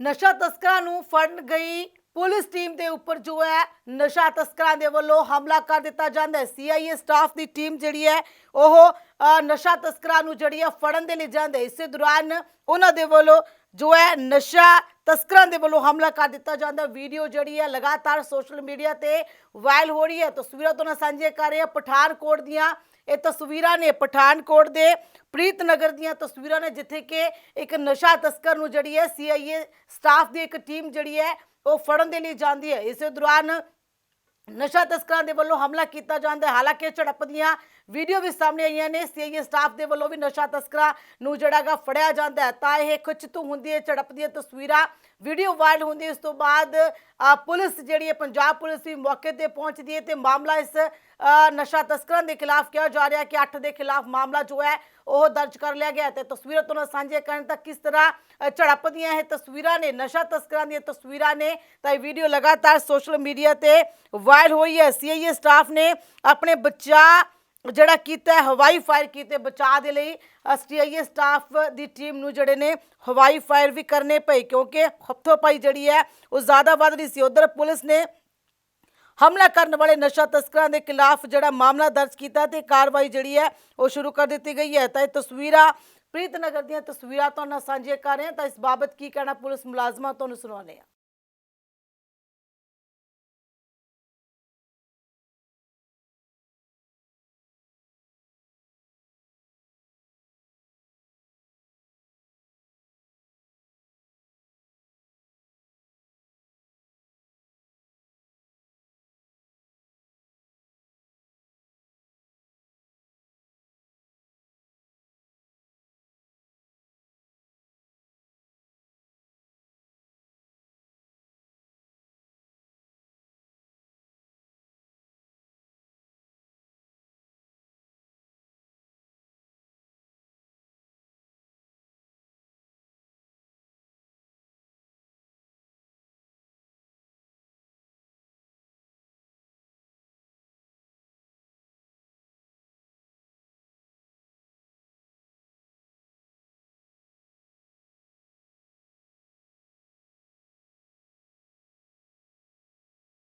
ਨਸ਼ਾ ਤਸਕਰਾਂ ਨੂੰ ਫੜਨ ਗਈ ਪੁਲਿਸ ਟੀਮ ਦੇ ਉੱਪਰ ਜੋ ਹੈ ਨਸ਼ਾ ਤਸਕਰਾਂ ਦੇ ਵੱਲੋਂ ਹਮਲਾ ਕਰ ਦਿੱਤਾ ਜਾਂਦਾ ਹੈ। ਸੀਆਈਏ ਸਟਾਫ ਦੀ ਟੀਮ ਜਿਹੜੀ ਹੈ ਉਹ ਅ, ਨਸ਼ਾ ਤਸਕਰਾਂ ਨੂੰ ਜਿਹੜੀ ਹੈ ਫੜਨ ਦੇ ਲਈ ਜਾਂਦੇ ਇਸੇ ਦੌਰਾਨ ਉਹਨਾਂ ਦੇ ਵੱਲੋਂ ਜੋ ਹੈ ਨਸ਼ਾ ਤਸਕਰਾਂ ਦੇ ਵੱਲੋਂ ਹਮਲਾ ਕਰ ਦਿੱਤਾ ਜਾਂਦਾ ਵੀਡੀਓ ਜਿਹੜੀ ਹੈ ਲਗਾਤਾਰ ਸੋਸ਼ਲ ਮੀਡੀਆ ਤੇ ਵਾਇਰਲ ਹੋ ਰਹੀ ਹੈ। ਤਸਵੀਰਾਂ ਤੋਂ ਨਾਲ ਸਾਂਝੇ ਕਰ ਰਹੇ ਪਠਾਨਕੋਟ ਦੀਆਂ। ਇਹ ਤਸਵੀਰਾਂ ਨੇ ਪਠਾਨਕੋਟ ਦੇ ਪ੍ਰੀਤ ਨਗਰ ਦੀਆਂ ਤਸਵੀਰਾਂ ਨੇ, ਜਿੱਥੇ ਕਿ ਇੱਕ ਨਸ਼ਾ ਤਸਕਰ ਨੂੰ ਜਿਹੜੀ ਹੈ ਸੀਆਈਏ ਸਟਾਫ ਦੀ ਇੱਕ ਟੀਮ ਜਿਹੜੀ ਹੈ ਉਹ ਫੜਨ ਦੇ ਲਈ ਜਾਂਦੀ ਹੈ। ਇਸੇ ਦੌਰਾਨ ਨਸ਼ਾ ਤਸਕਰਾਂ ਦੇ ਵੱਲੋਂ ਹਮਲਾ ਕੀਤਾ ਜਾਂਦਾ ਹੈ। ਹਾਲਾਂਕਿ ਝੜਪ ਦੀਆਂ ਵੀਡੀਓ ਵੀ ਸਾਹਮਣੇ ਆਈਆਂ ਨੇ ਸੀਆਈਏ ਸਟਾਫ ਦੇ ਵੱਲੋਂ ਵੀ ਨਸ਼ਾ ਤਸਕਰਾਂ ਨੂੰ ਜਿਹੜਾਗਾ ਫੜਿਆ ਜਾਂਦਾ ਤਾਂ ਇਹ ਖਿੱਚਤੂ ਹੁੰਦੀ ਹੈ ਝੜਪ ਦੀਆਂ ਤਸਵੀਰਾਂ ਵੀਡੀਓ ਵਾਇਰਲ ਹੁੰਦੀ ਹੈ। ਇਸ ਤੋਂ ਬਾਅਦ ਪੁਲਿਸ ਜਿਹੜੀ ਹੈ ਪੰਜਾਬ ਪੁਲਿਸ ਵੀ ਮੌਕੇ ਤੇ ਪਹੁੰਚਦੀ ਹੈ ਤੇ ਮਾਮਲਾ ਇਸ ਨਸ਼ਾ ਤਸਕਰਾਂ ਦੇ ਖਿਲਾਫ ਕਿਹਾ ਜਾ ਰਿਹਾ ਕਿ 8 ਦੇ ਖਿਲਾਫ ਮਾਮਲਾ ਜੋ ਹੈ ਉਹ ਦਰਜ ਕਰ ਲਿਆ ਗਿਆ ਹੈ। ਤੇ ਤਸਵੀਰਾਂ ਤੋਂ ਨਾਲ ਸਾਂਝੇ ਕਰਨ ਤੱਕ ਕਿਸ ਤਰ੍ਹਾਂ ਅ, ਝੜਪ ਦੀਆਂ ਇਹ ਤਸਵੀਰਾਂ ਨੇ ਨਸ਼ਾ ਤਸਕਰਾਂ ਦੀਆਂ ਤਸਵੀਰਾਂ ਨੇ ਤਾਂ ਇਹ ਵੀਡੀਓ ਲਗਾਤਾਰ ਸੋਸ਼ਲ ਮੀਡੀਆ ਤੇ ਵਾਇਰਲ ਹੋਈ ਹੈ। ਸੀਆਈਏ ਸਟਾਫ ਨੇ ਆਪਣੇ ਬੱਚਾ ਜਿਹੜਾ ਕੀਤਾ ਹਵਾਈ ਫਾਇਰ ਕੀਤੇ ਬਚਾਅ ਦੇ ਲਈ ਸੀਆਈਏ ਸਟਾਫ ਦੀ ਟੀਮ ਨੂੰ ਜਿਹੜੇ ਨੇ ਹਵਾਈ ਫਾਇਰ ਵੀ ਕਰਨੇ ਪਏ ਕਿਉਂਕਿ ਹੱਥੋਪਾਈ ਜਿਹੜੀ ਹੈ, ਉਹ ਜ਼ਿਆਦਾ ਵੱਧ ਰਹੀ ਸੀ। ਉਧਰ ਪੁਲਿਸ ਨੇ ਹਮਲਾ ਕਰਨ ਵਾਲੇ ਨਸ਼ਾ ਤਸਕਰਾਂ ਦੇ ਖਿਲਾਫ ਜਿਹੜਾ ਮਾਮਲਾ ਦਰਜ ਕੀਤਾ ਤੇ ਕਾਰਵਾਈ ਜਿਹੜੀ ਹੈ, ਉਹ ਸ਼ੁਰੂ ਕਰ ਦਿੱਤੀ ਗਈ ਹੈ। ਤਾਂ ਇਹ ਤਸਵੀਰਾਂ ਪ੍ਰੀਤਨਗਰ ਦੀਆਂ ਤਸਵੀਰਾਂ ਤੁਹਾਨੂੰ ਸਾਂਝੀਆਂ ਕਰ ਰਹੇ ਹਾਂ। ਤਾਂ ਇਸ ਬਾਬਤ ਕੀ ਕਹਿਣਾ ਪੁਲਿਸ ਮੁਲਾਜ਼ਮਾਂ, ਤੁਹਾਨੂੰ ਸੁਣਾਉਂਦੇ ਹਾਂ।